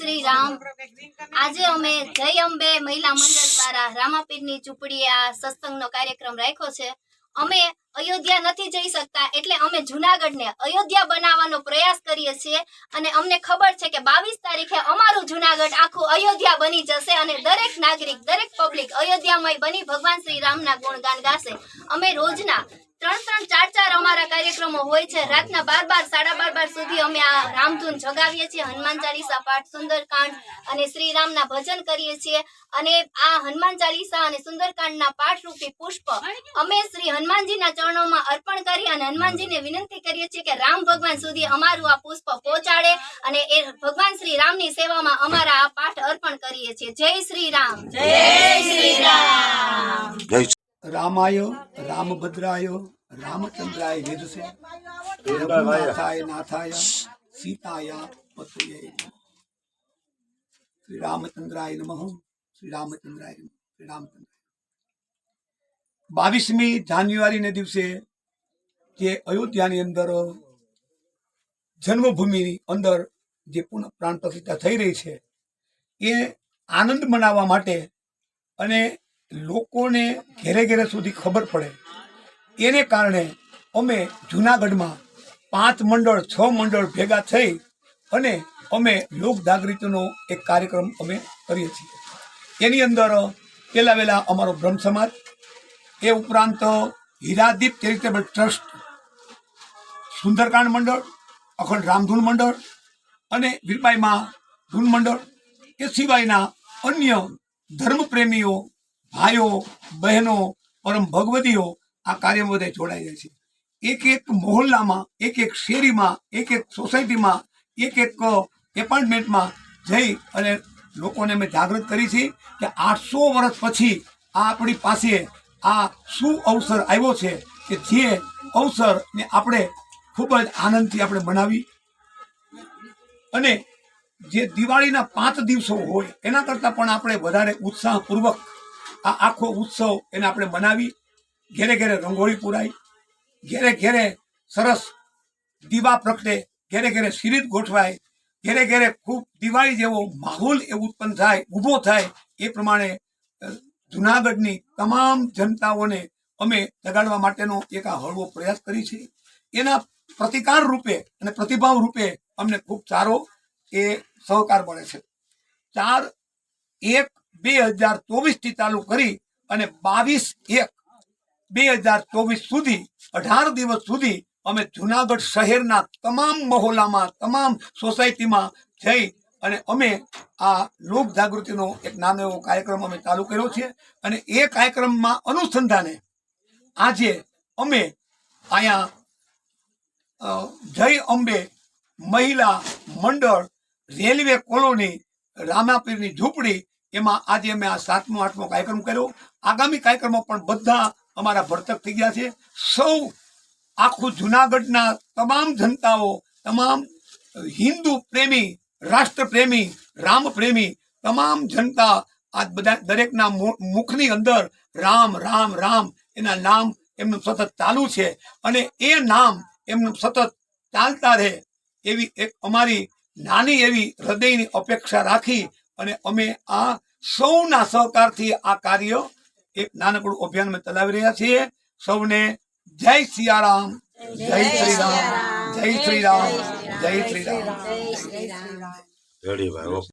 શ્રી રામ આજે અમે જય અંબે મહિલા મંડળ દ્વારા રામાપીરની ઝૂંપડીએ આ સત્સંગનો કાર્યક્રમ રાખ્યો છે. અમે અયોધ્યા નથી જઈ શકતા એટલે અમે જુનાગઢને અયોધ્યા બનાવવાનો પ્રયાસ કરીએ છીએ અને અમને ખબર છે કે બાવીસ તારીખે અમારું જુનાગઢ આખું અયોધ્યા બની જશે અને દરેક નાગરિક, દરેક પબ્લિક અયોધ્યામય બની ભગવાન શ્રી રામના ગુણગાન ગાશે. અમે રોજના ત્રણ ત્રણ ચાર ચાર કાર્યક્રમો હોય છે. રાતના બાર બાર સાડા બાર બાર સુધી અમે આ રામધૂન જગાવીએ છીએ હનુમાન ચાલીસા પાઠ સુંદરકાંડ અને શ્રીરામના ભજન કરીએ છીએ. અને આ હનુમાન ચાલીસા અને સુંદરકાંડના પાઠ રૂપી પુષ્પ અમે શ્રી હનુમાનજીના ચરણોમાં અર્પણ કરી અને હનુમાનજીને વિનંતી કરીએ છીએ કે રામ ભગવાન સુધી અમારું આ પુષ્પ પહોંચાડે અને એ ભગવાન શ્રી રામની સેવામાં અમારા આ પાઠ અર્પણ કરીએ છીએ. જય શ્રી રામ જય શ્રી રામ જય રામાય રામભદ્રાય રામચંદ્રાય વેદસે રઘુનાથાય નાથાય સીતાય પતયે શ્રી રામચંદ્રાય નમઃ. શ્રી રામચંદ્રાય શ્રી રામચંદ્રાય બાવીસમી જાન્યુઆરીને દિવસે જે અયોધ્યાની અંદર જન્મભૂમિની અંદર જે પુનઃ પ્રાણ પ્રતિષ્ઠા થઈ રહી છે એ આનંદ મનાવવા માટે અને લોકોને ઘેરે ઘેરે સુધી ખબર પડે એને કારણે અમે જૂનાગઢમાં પાંચ મંડળ, છ મંડળ ભેગા થઈ અને અમે લોક જાગૃતિનો એક કાર્યક્રમ અમે કરીએ છીએ. એની અંદર પહેલાં વહેલા અમારો બ્રહ્મ સમાજ, એ ઉપરાંત હીરાદીપ ચેરિટેબલ ટ્રસ્ટ, સુંદરકાંડ મંડળ, અખંડ રામધૂન મંડળ અને વીરબાઈમાં ધૂન મંડળ, એ સિવાયના અન્ય ધર્મપ્રેમીઓ, ભાઈઓ, બહેનો, પરમ ભગવતીઓ આ કાર્યમાં બધા જોડાઈ જાય છે. એક એક મોહલ્લામાં, એક એક શેરીમાં, એક એક સોસાયટીમાં, એક એક એપાર્ટમેન્ટમાં જઈ અને લોકોને અમે જાગૃત કરી છે કે આઠસો વર્ષ પછી આ આપણી પાસે આ શું અવસર આવ્યો છે કે જે અવસરને આપણે ખૂબ જ આનંદથી આપણે બનાવી. અને જે દિવાળીના પાંચ દિવસો હોય એના કરતાં પણ આપણે વધારે ઉત્સાહપૂર્વક આ આખો ઉત્સવ એને આપણે બનાવી ઘેરે ઘેરે રંગોળી પુરાઈ, ઘેરે ઘેરે સરસ દીવા પ્રગટે, ઘેરે ઘેરે સિરીત ગોઠવાય, ઘેરે ઘેરે ખૂબ દિવાળી જેવો માહોલ એ ઉત્પન્ન થાય, ઊભો થાય, એ પ્રમાણે જુનાગઢની તમામ જનતાઓને અમે જગાડવા માટેનો એક આ હળવો પ્રયાસ કરી છે. એના પ્રતિકાર રૂપે અને પ્રતિભાવ રૂપે અમને ખૂબ સારો એ સહકાર મળે છે. ચાર એક બે હજાર ચોવીસથી ચાલુ કરી અને બાવીસ એક બે હજાર ચોવીસ સુધી, અઢાર દિવસ સુધી અમે જુનાગઢ શહેરના તમામ મહોલામાં તમામ સોસાયટીમાં જઈ અને અમે આ લોક જાગૃતિનો એક નાનો એવો કાર્યક્રમ અમે ચાલુ કર્યો છે. અને એ કાર્યક્રમમાં અનુસંધાને આજે અમે અહીંયા જય અંબે મહિલા મંડળ રેલવે કોલોની રામાપીરની ઝૂંપડી, એમાં આજે અમે આ સાતમો, આઠમો કાર્યક્રમ કર્યો. આગામી કાર્યક્રમો પણ બધા અમારા ભરતક થઈ ગયા છે. સૌ આખું જુનાગઢના તમામ જનતાઓ, તમામ હિન્દુ પ્રેમી રાષ્ટ્ર પ્રેમી રામ પ્રેમી તમામ જનતા આ બધા દરેકના મુખની અંદર રામ રામ રામ એના નામ એમનું સતત ચાલુ છે અને એ નામ એમનું સતત ચાલતા રહે એવી એક અમારી નાની એવી હૃદયની અપેક્ષા રાખી અને અમે આ સૌના સહકારથી આ કાર્ય એક નાનકડું અભિયાન અમે ચલાવી રહ્યા છીએ. સૌને જય સિયારામ જય શ્રી રામ જય શ્રી રામ જય શ્રી રામ જય ભાઈ ઓકે.